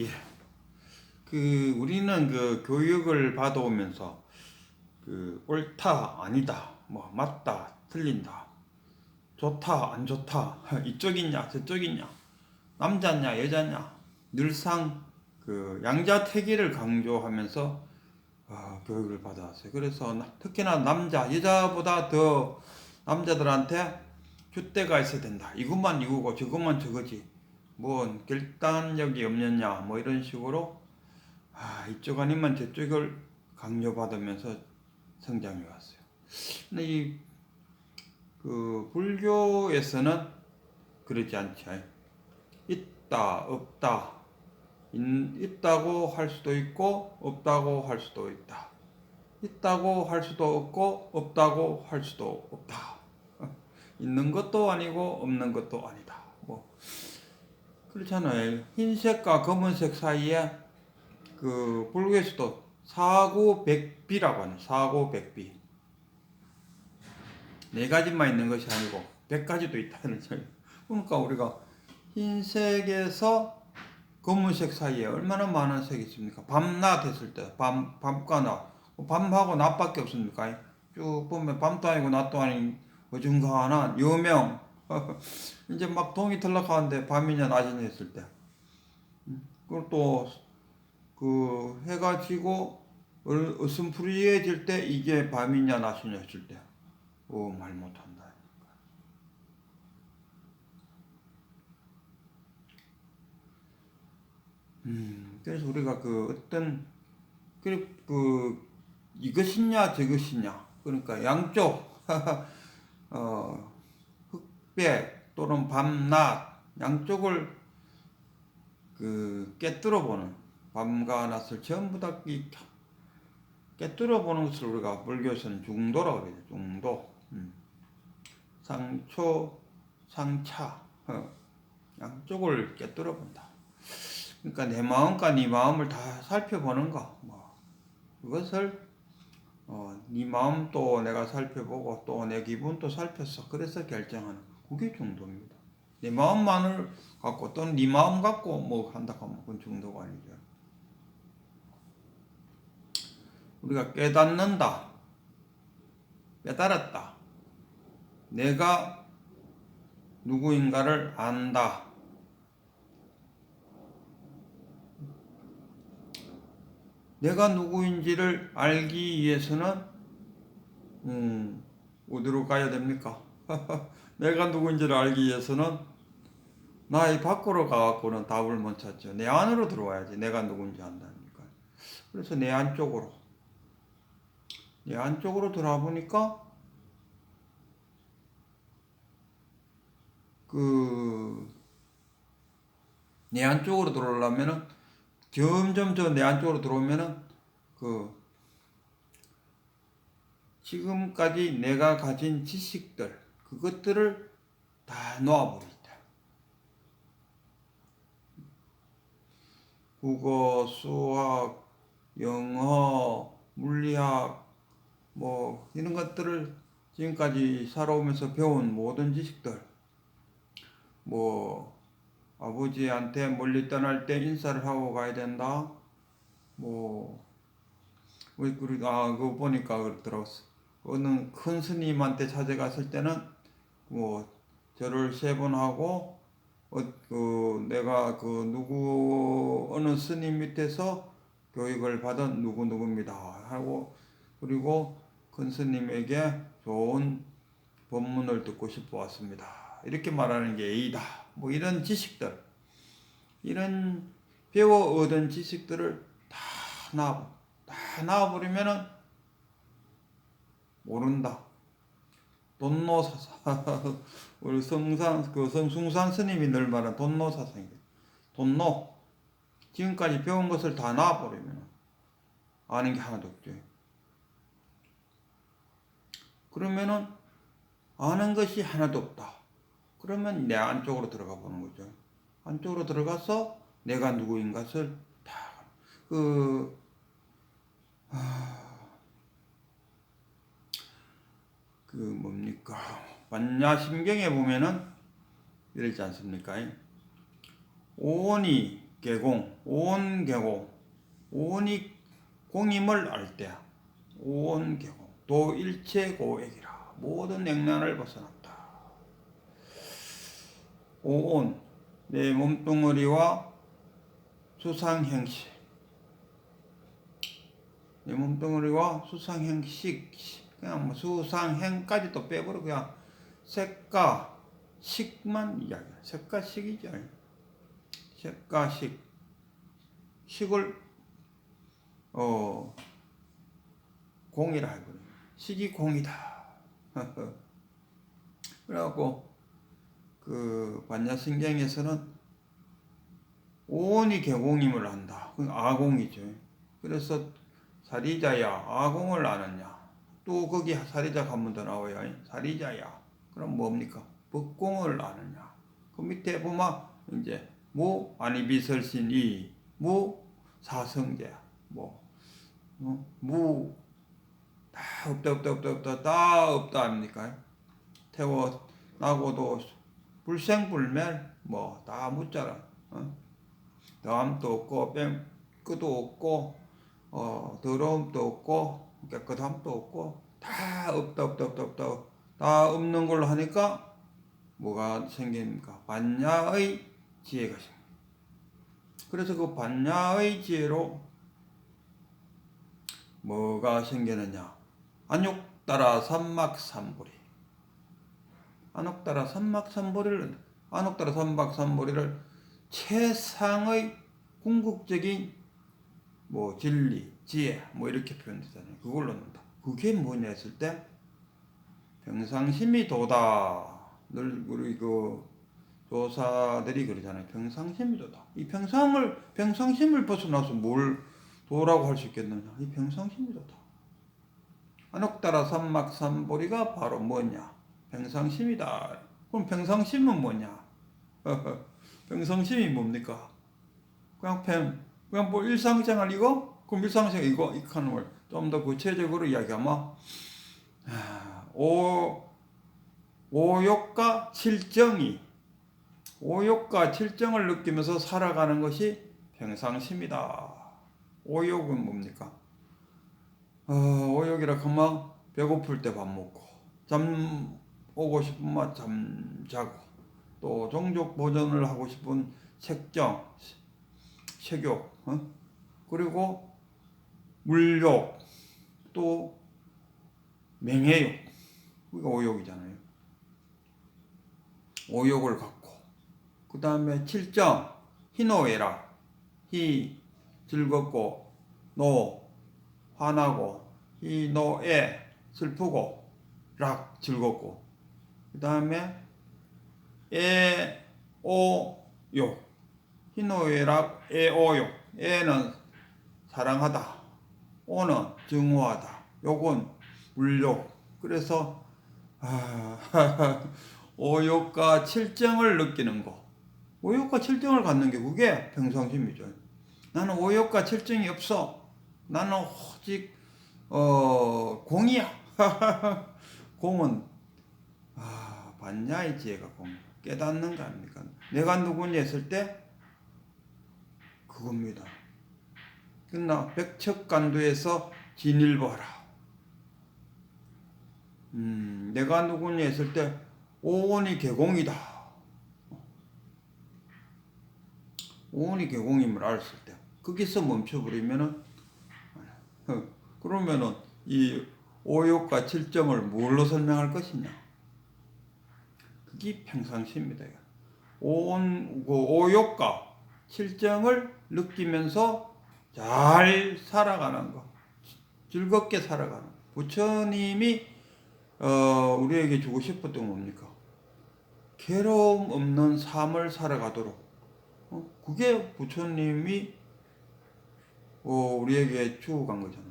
예. 그 우리는 그 교육을 받아오면서 그 옳다 아니다 뭐 맞다 틀린다 좋다 안 좋다 이쪽이냐 저쪽이냐 남자냐 여자냐 늘상 그 양자택일을 강조하면서 아, 교육을 받아왔어요. 그래서 나- 특히나 남자 여자보다 더 남자들한테 줏대가 있어야 된다. 이것만 이거고 저것만 저거지. 뭐 결단력이 없느냐 뭐 이런 식으로 아 이쪽 아니면 저쪽을 강요받으면서 성장해 왔어요. 근데 이 그 불교에서는 그러지 않죠. 있다 없다 있, 있다고 할 수도 있고 없다고 할 수도 있다. 있다고 할 수도 없고 없다고 할 수도 없다. 있는 것도 아니고 없는 것도 아니다. 뭐 그렇잖아요. 흰색과 검은색 사이에 그 불교에서도 사고백비라고 하는 사고백비. 네 가지만 있는 것이 아니고 백 가지도 있다는 소리. 그러니까 우리가 흰색에서 검은색 사이에 얼마나 많은 색이 있습니까? 밤낮 했을 때, 밤, 밤과 낮. 밤하고 낮밖에 없습니까? 쭉 보면 밤도 아니고 낮도 아닌 어중간한 여명. 이제 막 동이 털락하는데 밤이냐 낮이냐 했을 때. 음, 그리고 또, 그, 해가 지고 어- 어슴푸리해질 때 이게 밤이냐 낮이냐 했을 때. 오, 말 못한다. 음, 그래서 우리가 그 어떤 그, 그 이것이냐 저것이냐 그러니까 양쪽 어 흑백 또는 밤낮 양쪽을 그 깨뜨려 보는 밤과 낮을 전부 다이 깨뜨려 보는 것을 우리가 불교에서는 중도라고 그래요 중도 음. 상초 상차 어. 양쪽을 깨뜨려 본다. 그러니까 내 마음과 네 마음을 다 살펴보는 거. 뭐 그것을 어, 네 마음도 내가 살펴보고 또 내 기분도 살폈어. 그래서 결정하는 거. 그게 중도입니다. 내 마음만을 갖고 또는 네 마음 갖고 뭐 한다 하면 그건 중도가 아니죠. 우리가 깨닫는다. 깨달았다. 내가 누구인가를 안다. 내가 누구인지를 알기 위해서는 음, 어디로 가야 됩니까? 내가 누구인지를 알기 위해서는 나의 밖으로 가갖고는 답을 못 찾죠. 내 안으로 들어와야지 내가 누군지 안다니까. 그래서 내 안쪽으로 내 안쪽으로 들어와 보니까 그 내 안쪽으로 들어오려면은 점점 저 내 안쪽으로 들어오면은 그 지금까지 내가 가진 지식들 그것들을 다 놓아버리다. 국어, 수학, 영어, 물리학 뭐 이런 것들을 지금까지 살아오면서 배운 모든 지식들 뭐 아버지한테 멀리 떠날 때 인사를 하고 가야 된다. 뭐, 왜, 그리, 아, 그거 보니까 그렇더라고. 어느 큰 스님한테 찾아갔을 때는, 뭐, 절을 세 번 하고, 어, 그, 내가 그, 누구, 어느 스님 밑에서 교육을 받은 누구 누구입니다. 하고, 그리고 큰 스님에게 좋은 법문을 듣고 싶어 왔습니다. 이렇게 말하는 게 A다. 뭐 이런 지식들, 이런 배워 얻은 지식들을 다 나와, 다 나와버리면은 모른다. 돈노사사. 우리 성산, 그 성숭산 스님이 늘 말한 돈노사상이에요. 돈노. 지금까지 배운 것을 다 나와버리면 아는 게 하나도 없죠. 그러면은 아는 것이 하나도 없다. 그러면 내 안쪽으로 들어가 보는 거죠. 안쪽으로 들어가서 내가 누구인 것을 다, 그, 아, 그 뭡니까. 반야심경에 보면은 이러지 않습니까? 오온이 개공, 온 개공, 온이 공임을 알 때, 온 개공, 도 일체 고액이라 모든 냉난을 벗어났다. 오온 내 몸뚱어리와 수상행식 내 몸뚱어리와 수상행식 그냥 뭐 수상 행까지 또 빼버려. 그냥 색과 식만 이야기야. 색과 식이죠 색과 식. 식을 어 공이라 하거든. 식이 공이다. 그래갖고 그 반야신경에서는 오온이 개공임을. 그 아공이죠. 그래서 사리자야 아공을 아느냐. 또 거기 사리자가 한번 더 나와요. 사리자야. 그럼 뭡니까? 법공을 아느냐. 그 밑에 보면 이제 무 아니비설신이 무 사성제 뭐 어? 무 다 없다 없다 없다 없다 다 없다 아닙니까? 태워 나고도 불생불멸 뭐 다 묻자라 어? 더함도 없고 뺑 끄도 없고 어 더러움도 없고 깨끗함도 없고 다 없다 없다 없다 없다 다 없는 걸로 하니까 뭐가 생깁니까? 반야의 지혜가 생깁니다. 그래서 그 반야의 지혜로 뭐가 생기느냐? 안욕 따라 삼막삼보리. 안옥따라 삼막삼보리를 안옥따라 삼막삼보리를 최상의 궁극적인 뭐 진리, 지혜 뭐 이렇게 표현되잖아요. 그걸로 논다. 그게 뭐냐 했을 때 평상심이 도다. 늘 우리 그 조사들이 그러잖아요. 평상심이 도다. 이 평상을 평상심을 벗어나서 뭘 도라고 할 수 있겠느냐? 이 평상심이 도다. 안옥따라 삼막삼보리가 바로 뭐냐? 평상심이다. 그럼 평상심은 뭐냐? 평상심이 뭡니까? 그냥 평, 그냥 뭐 일상생활 이거? 그럼 일상생활 이거? 이 하는 걸 좀 더 구체적으로 이야기하면, 오, 오욕과 칠정이, 오욕과 칠정을 느끼면서 살아가는 것이 평상심이다. 오욕은 뭡니까? 어, 오욕이라 하면 배고플 때 밥 먹고, 잠 오고 싶으면 잠 자고, 또 종족 보존을 하고 싶은 색정, 색욕, 어? 그리고 물욕, 또 맹해욕, 이거 오욕이잖아요. 오욕을 갖고, 그 다음에 칠정, 희노애라, 희 즐겁고, 노 화나고, 희노애 슬프고, 락 즐겁고, 그 다음에 애오욕. 희노애락 애오욕. 애는 사랑하다 오는 증오하다. 욕은 물욕. 그래서 아, 오욕과 칠정을 느끼는 거. 오욕과 칠정을 갖는 게 그게 평상심이죠. 나는 오욕과 칠정이 없어. 나는 오직 어, 공이야. 공은 아, 반야의 지혜가 공. 깨닫는 거 아닙니까? 내가 누구냐 했을 때 그겁니다. 끝나 백척간두에서 진일보하라. 음, 내가 누구냐 했을 때 오온이 개공이다. 오온이 개공임을 알았을 때 거기서 멈춰버리면은 어, 그러면은 이 오욕과 칠정을 뭘로 설명할 것이냐? 그게 평상시입니다. 온, 그 오욕과 칠정을 느끼면서 잘 살아가는 거. 즐겁게 살아가는 거. 부처님이, 어, 우리에게 주고 싶었던 건 뭡니까? 괴로움 없는 삶을 살아가도록. 어? 그게 부처님이, 어, 우리에게 주고 간 거잖아요.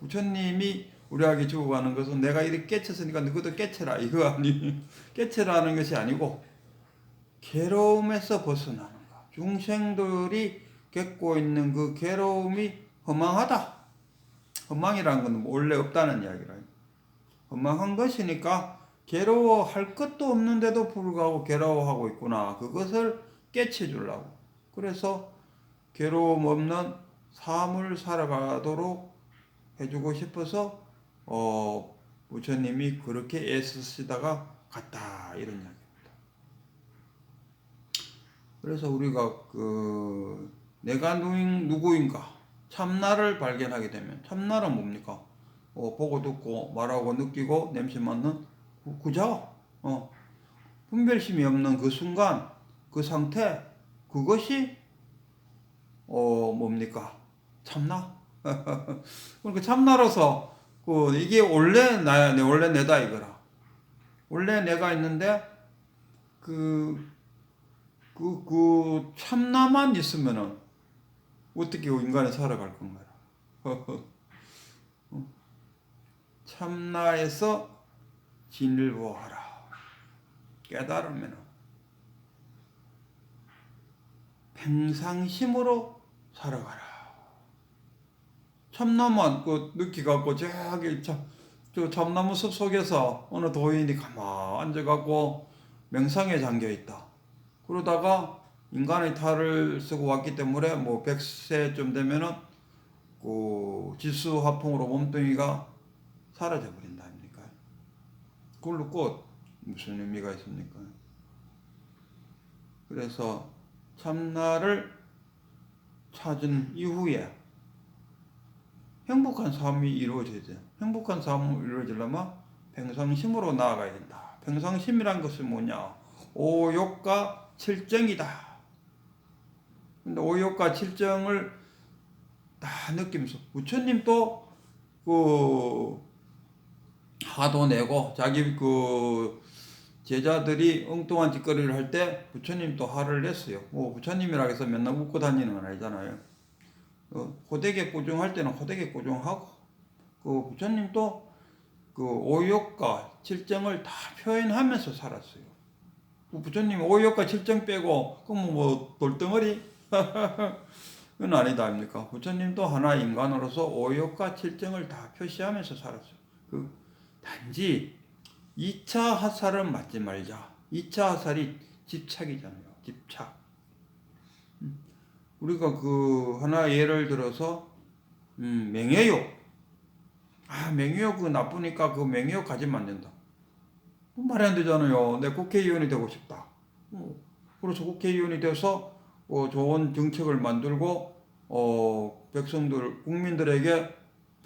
부처님이 우리에게 주고 가는 것은 내가 이렇게 깨쳤으니까 너희도 깨쳐라. 이거 아니, 깨쳐라는 것이 아니고, 괴로움에서 벗어나는 것. 중생들이 겪고 있는 그 괴로움이 허망하다. 허망이라는 건 원래 없다는 이야기라. 허망한 것이니까 괴로워할 것도 없는데도 불구하고 괴로워하고 있구나. 그것을 깨쳐주려고. 그래서 괴로움 없는 삶을 살아가도록 해주고 싶어서 어, 부처님이 그렇게 애쓰시다가 갔다 이런 이야기입니다. 그래서 우리가 그 내가 누구인가? 참나를 발견하게 되면 참나는 뭡니까? 어, 보고 듣고 말하고 느끼고 냄새 맡는 구- 구자. 어, 분별심이 없는 그 순간 그 상태 그것이 어 뭡니까? 참나? 그러니까 참나로서 그 이게 원래 나야 내 원래 내다 이거라. 원래 내가 있는데 그 그, 그 참나만 있으면은 어떻게 인간이 살아갈 건가요? 어? 참나에서 진을 보아라. 깨달으면 평상심으로 살아가라. 참나만 그 느끼 갖고 저기 참, 저 참나무 숲 속에서 어느 도인이 가만 앉아갖고 명상에 잠겨 있다. 그러다가 인간의 탈을 쓰고 왔기 때문에 뭐 100세쯤 되면은 그 지수 화풍으로 몸뚱이가 사라져 버린다 아닙니까? 그걸로 꽃 무슨 의미가 있습니까? 그래서 참나를 찾은 이후에 행복한 삶이 돼요. 행복한 삶을 이루어지려면 평상심으로 나아가야 된다. 평상심이란 것은 뭐냐? 오욕과 칠정이다. 근데 오욕과 칠정을 다 느끼면서 부처님도 그 화도 내고 자기 그 제자들이 엉뚱한 짓거리를 할 때 부처님도 화를 냈어요. 뭐 부처님이라 해서 맨날 웃고 다니는 건 아니잖아요. 어, 호되게 꾸중할 때는 호되게 꾸중하고 그 부처님도 그 오욕과 칠정을 다 표현하면서 살았어요. 그 부처님 오욕과 칠정 빼고 그럼 뭐 돌덩어리 그건 아니다 아닙니까? 부처님도 하나의 인간으로서 오욕과 칠정을 다 표시하면서 살았어요. 그 단지 2차 하살은 맞지 말자. 2차 하살이 집착이잖아요. 집착. 음, 우리가 그 하나 예를 들어서 음, 맹해욕. 아 명예욕 그 나쁘니까 그 명예욕 가지면 안 된다. 그 말이 안 되잖아요. 내 국회의원이 되고 싶다. 어, 그래서 국회의원이 돼서 어, 좋은 정책을 만들고 어, 백성들 국민들에게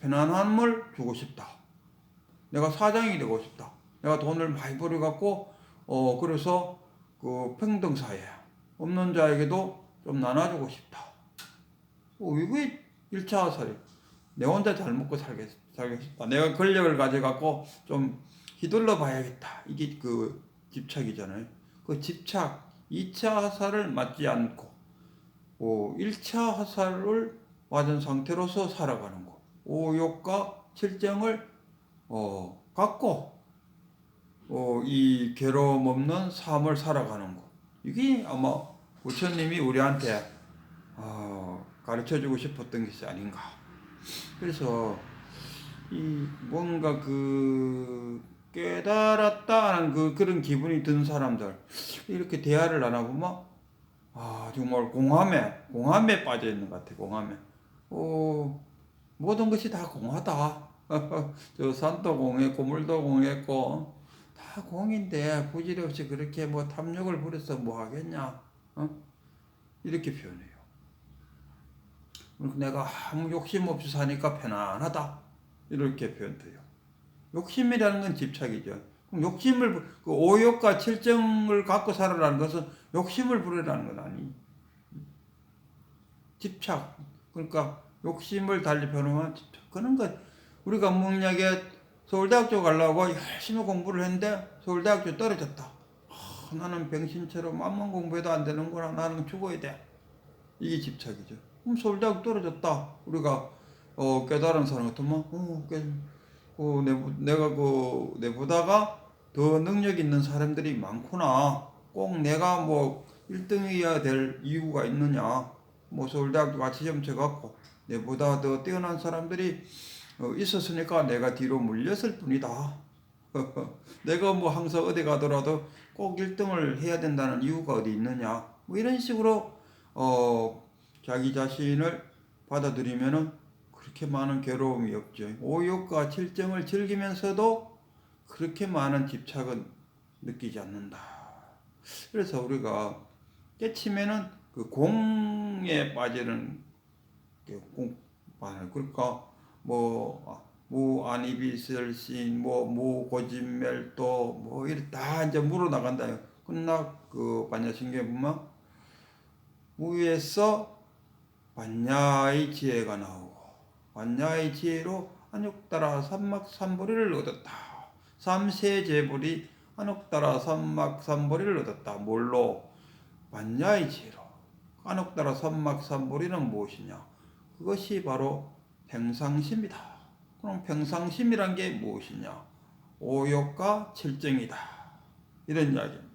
편안함을 주고 싶다. 내가 사장이 되고 싶다. 내가 돈을 많이 벌어 갖고 어 그래서 그 평등 사회 없는 자에게도 좀 나눠주고 싶다. 어, 이게 1차 사례. 내 혼자 잘 먹고 살겠, 살겠다. 내가 권력을 가져갖고 좀 휘둘러 봐야겠다. 이게 그 집착이잖아요. 그 집착, 2차 화살을 맞지 않고, 어, 1차 화살을 맞은 상태로서 살아가는 거. 오욕과 칠정을, 어, 갖고, 어, 이 괴로움 없는 삶을 살아가는 거. 이게 아마 부처님이 우리한테, 어, 가르쳐 주고 싶었던 것이 아닌가. 그래서 이 뭔가 그 깨달았다는 그 그런 기분이 든 사람들 이렇게 대화를 나눠보면 아 정말 공함에 공함에 빠져 있는 것 같아 공함에 어 모든 것이 다 공하다 저 산도 공했고 물도 공했고 다 공인데 부질없이 그렇게 뭐 탐욕을 부려서 뭐 하겠냐 어? 이렇게 표현해요. 내가 아무 욕심 없이 사니까 편안하다. 이렇게 표현돼요. 욕심이라는 건 집착이죠. 욕심을, 그 오욕과 칠정을 갖고 살아라는 것은 욕심을 부르라는 건 아니. 집착. 그러니까 욕심을 달리 표현하면 집착. 그런 것. 우리가 문학에 서울대학교 가려고 열심히 공부를 했는데 서울대학교 떨어졌다. 아, 나는 병신처럼 아무 공부해도 안 되는구나. 나는 죽어야 돼. 이게 집착이죠. 그럼 서울대학 떨어졌다. 우리가 어, 깨달은 사람 같으면 어, 깨, 어, 내, 내가 그 내보다가 더 능력 있는 사람들이 많구나. 꼭 내가 뭐 1등이어야 될 이유가 있느냐. 뭐 서울대학도 같이 점쳐갖고 내보다 더 뛰어난 사람들이 어, 있었으니까 내가 뒤로 물렸을 뿐이다. 내가 뭐 항상 어디 가더라도 꼭 1등을 해야 된다는 이유가 어디 있느냐. 뭐 이런 식으로 어, 자기 자신을 받아들이면은 그렇게 많은 괴로움이 없죠. 오욕과 칠정을 즐기면서도 그렇게 많은 집착은 느끼지 않는다. 그래서 우리가 깨치면은 그 공에 빠지는 그 공, 그러니까 뭐 무아니비설신 뭐 무고진멸도 뭐 이렇게 다 이제 물어 나간다. 끝나 그 반야신경에 보면 무에서 반야의 지혜가 나오고 반야의 지혜로 한육따라 삼막 삼보리를 얻었다. 삼세 제불이 한옥따라 삼막삼보리를 얻었다. 뭘로? 반야의 지혜로. 한옥따라 삼막삼보리는 무엇이냐? 그것이 바로 평상심이다. 그럼 평상심이란 게 무엇이냐? 오욕과 칠정이다. 이런 이야기입니다.